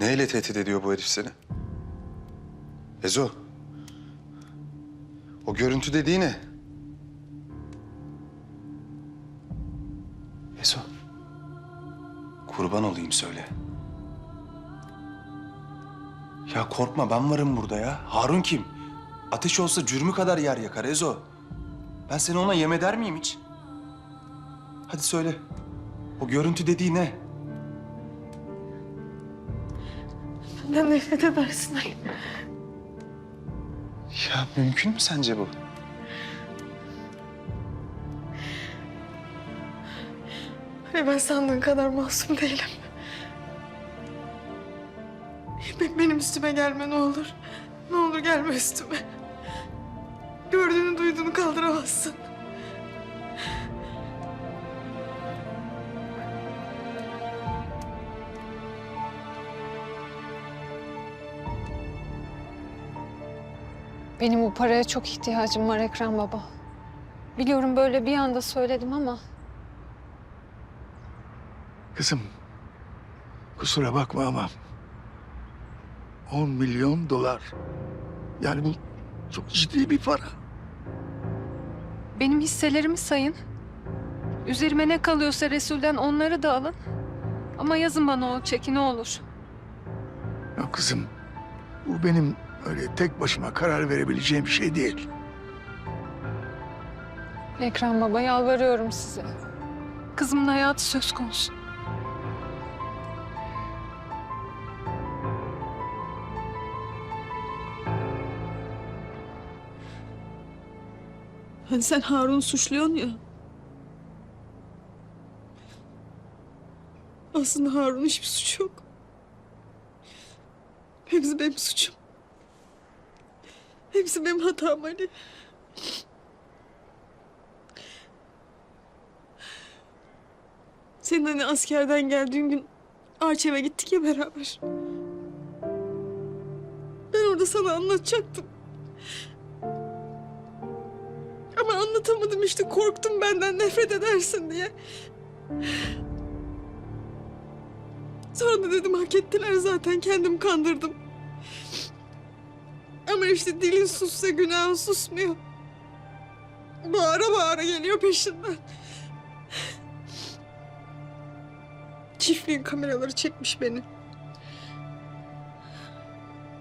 Neyle tehdit ediyor bu herif seni? Ezo. O görüntü dediği ne? Ezo. Kurban olayım söyle. Ya korkma ben varım burada ya. Harun kim? Ateş olsa cürmü kadar yer yakar Ezo. Ben seni ona yem eder miyim hiç? Hadi söyle. O görüntü dediği ne? Benden nefret edersin Ali. Ya mümkün mü sence bu? Ali ben sandığın kadar masum değilim. Be- Benim üstüme gelme ne olur. Ne olur gelme üstüme. Gördüğünü duyduğunu kaldıramazsın. Benim bu paraya çok ihtiyacım var Ekrem Baba. Biliyorum böyle bir anda söyledim ama Kızım, kusura bakma ama 10 milyon dolar. Yani bu çok ciddi bir para. benim hisselerimi sayın. Üzerime ne kalıyorsa Resul'den onları da alın. Ama yazın bana o çeki ne olur. Ya kızım, bu benim öyle tek başıma karar verebileceğim bir şey değil. Ekrem Baba yalvarıyorum size. Kızımın hayatı söz konusu. Hani sen Harun'u suçluyorsun ya. Aslında Harun'un hiçbir suçu yok. Hepsi benim suçum. Hepsi benim hatam Ali. Senin hani askerden geldiğin gün Arçev'e gittik ya beraber. Ben orada sana anlatacaktım. Ama anlatamadım işte korktum benden nefret edersin diye. Sonra da dedim hak ettiler zaten kendim kandırdım. Ama işte dilin sussa günahın susmuyor. Bağıra bağıra geliyor peşinden. Çiftliğin kameraları çekmiş beni.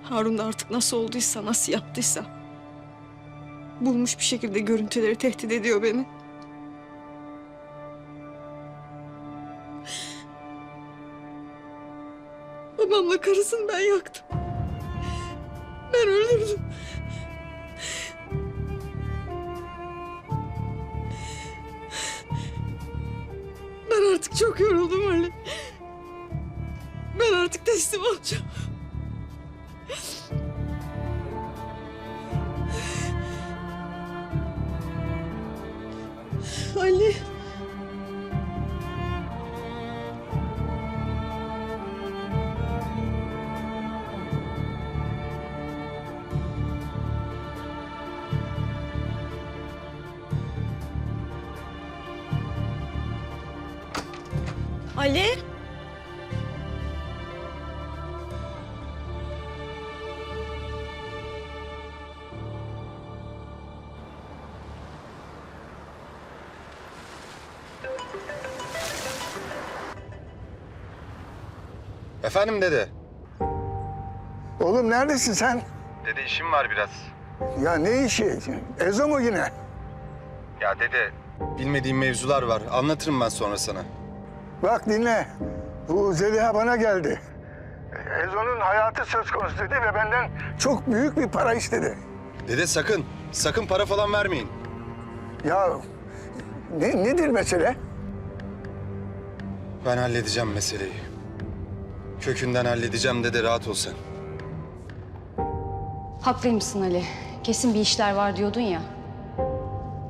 Harun da artık nasıl olduysa, nasıl yaptıysa. Bulmuş bir şekilde görüntüleri tehdit ediyor beni. Babamla karısını ben yaktım. Ben öldürdüm. Ben artık çok yoruldum Ali. Ben artık teslim olacağım. Ali. Efendim dede. Oğlum neredesin sen? Dede işim var biraz. Ya ne işi? Ezo mu yine? Ya dede bilmediğim mevzular var. Anlatırım ben sonra sana. Bak dinle. Bu Zeliha bana geldi. Ezo'nun hayatı söz konusu dedi ve benden çok büyük bir para istedi. Dede sakın. Sakın para falan vermeyin. Ya ne, nedir mesele? Ben halledeceğim meseleyi. Kökünden halledeceğim dede rahat ol sen. Haklıymışsın Ali. Kesin bir işler var diyordun ya.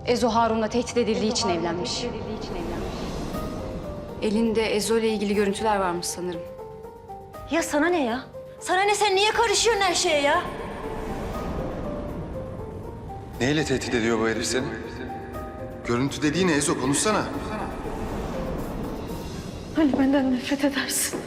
Ezo Harun'la tehdit edildiği için evlenmiş. Elinde Ezo ile ilgili görüntüler varmış sanırım. Ya sana ne ya? Sana ne sen niye karışıyorsun her şeye ya? Neyle tehdit ediyor bu herif seni? Görüntü dediği ne Ezo konuşsana. Ali benden nefret edersin.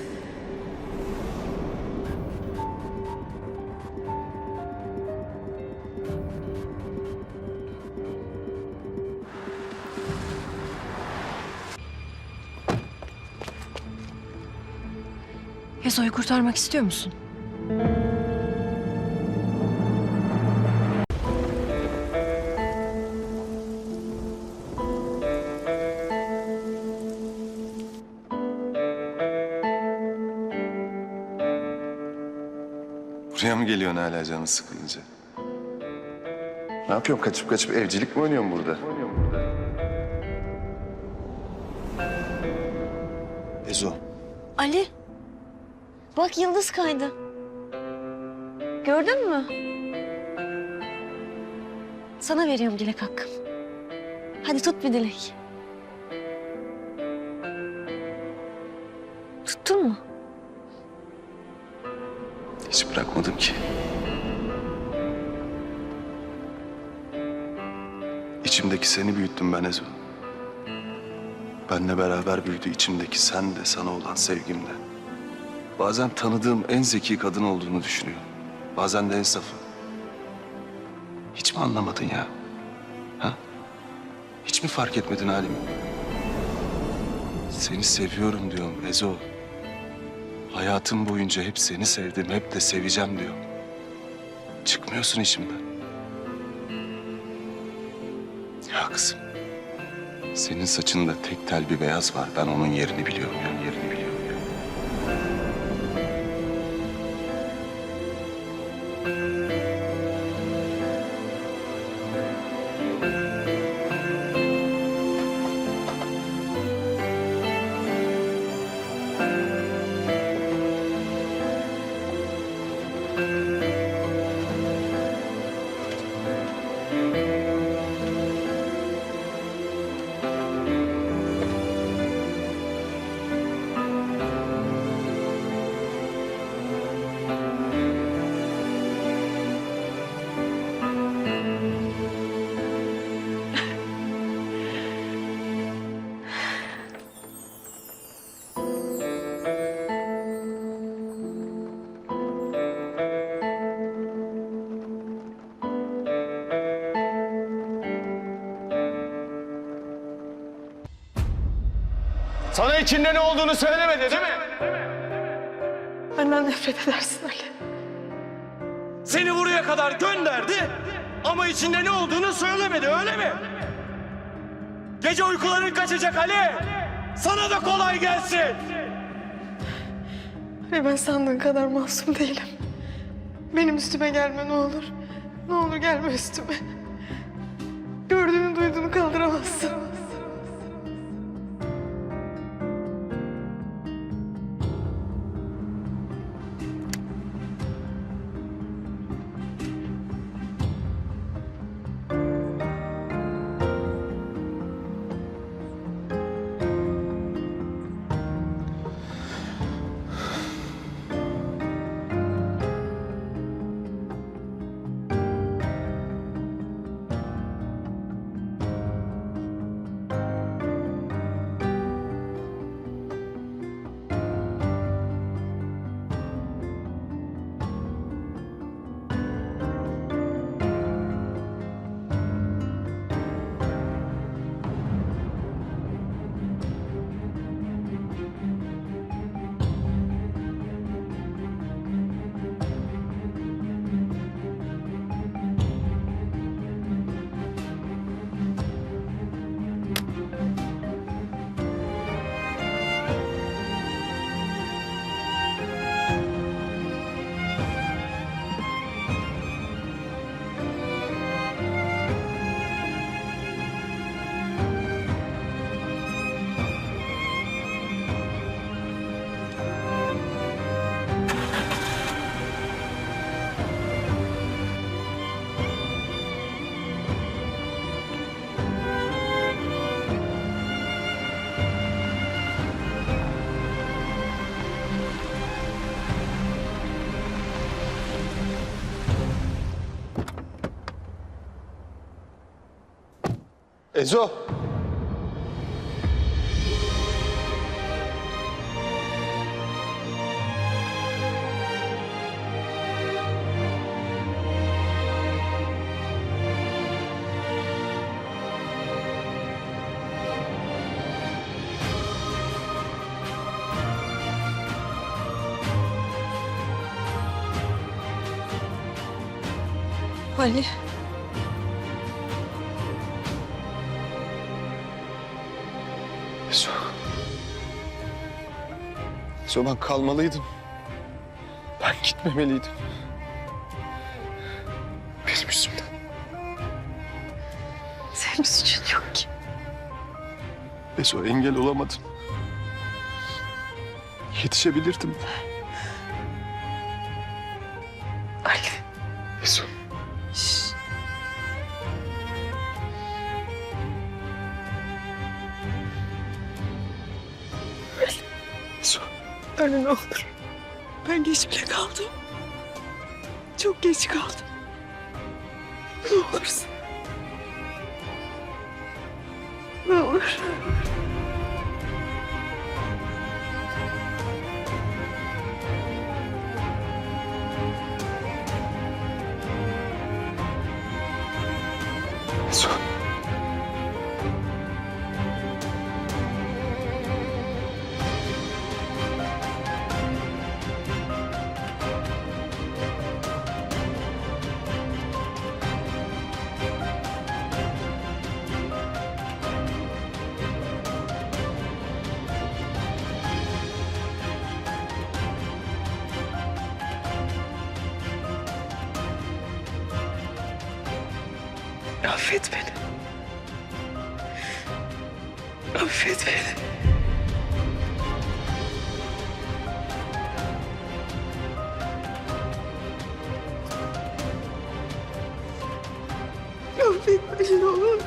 Ezo'yu kurtarmak istiyor musun? Buraya mı geliyorsun hala canın sıkılınca? Ne yapıyorum? Kaçıp kaçıp evcilik mi oynuyorum burada? Ezo, Ali. Bak yıldız kaydı. Gördün mü? Sana veriyorum dilek hakkım. Hadi tut bir dilek. Tuttun mu? hiç bırakmadım ki. İçimdeki seni büyüttüm ben Ezo. Benle beraber büyüdü içimdeki sen de sana olan sevgim de. Bazen tanıdığım en zeki kadın olduğunu düşünüyorum. Bazen de en safı. Hiç mi anlamadın ya? Ha? Hiç mi fark etmedin halimi? Seni seviyorum diyorum Ezo. Hayatım boyunca hep seni sevdim, hep de seveceğim diyorum. Çıkmıyorsun işimden. Ya kızım. Senin saçında tek tel bir beyaz var. Ben onun yerini biliyorum ya, yerini Sana içinde ne olduğunu söylemedi değil mi? Benden nefret edersin Ali. Seni buraya kadar gönderdi ama içinde ne olduğunu söylemedi öyle mi? Gece uykuların kaçacak Ali. Sana da kolay gelsin. Ali ben sandığın kadar masum değilim. Benim üstüme gelme ne olur. Ne olur gelme üstüme. Gördüğünü duyduğunu kaldıramazsın. Ezo. Ali. Ezo ben kalmalıydım. Ben gitmemeliydim. Benim yüzümden. Senin suçun yok ki. Ezo engel olamadım. Yetişebilirdim. Ali. Ezo. Ali ne olur. Ben geç bile kaldım. Çok geç kaldım. Ne olursun. Ne olur. Ezo. Affet beni. Affet beni ne olur.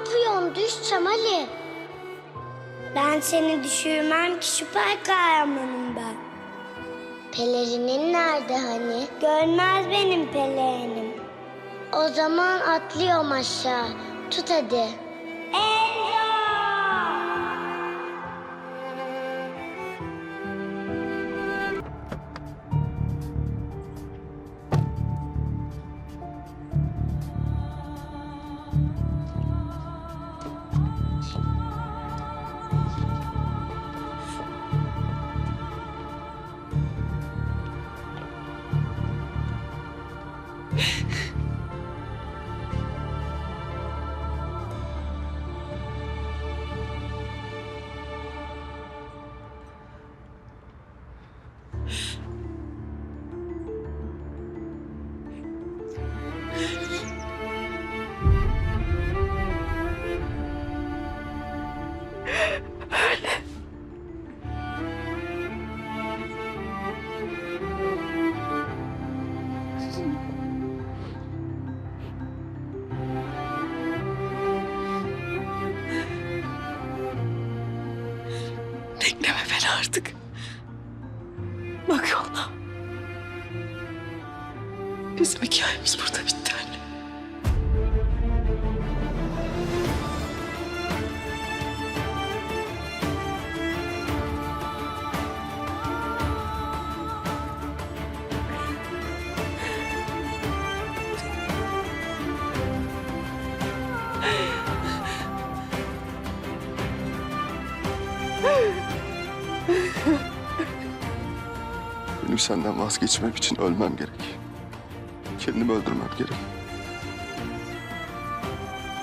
Yapıyorsun? Düşeceğim Ali. Ben seni düşürmem ki süper kahramanım ben. Pelerinin nerede hani? Görmez benim pelerinim. O zaman atlıyorum aşağı. Tut hadi. Bekleme beni artık. Bak yoluna. Bizim hikayemiz burada bitti anne. Senden vazgeçmem için ölmem gerek. Kendimi öldürmem gerek.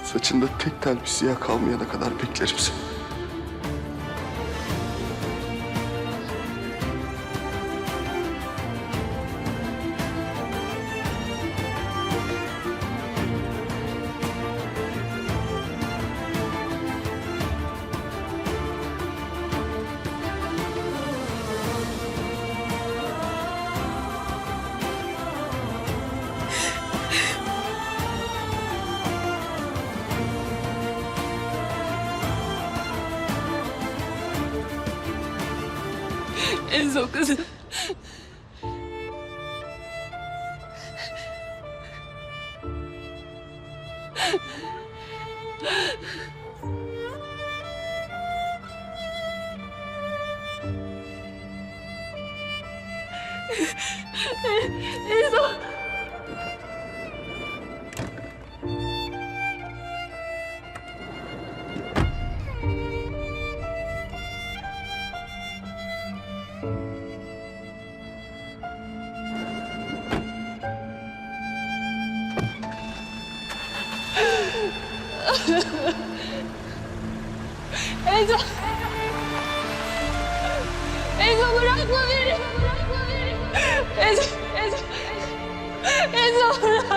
Saçında tek tel bir siyah kalmayana kadar beklerim seni. Kızım. Enzo. Enzo. Enzo bırakma beni. Enzo, Enzo. Enzo bırakma.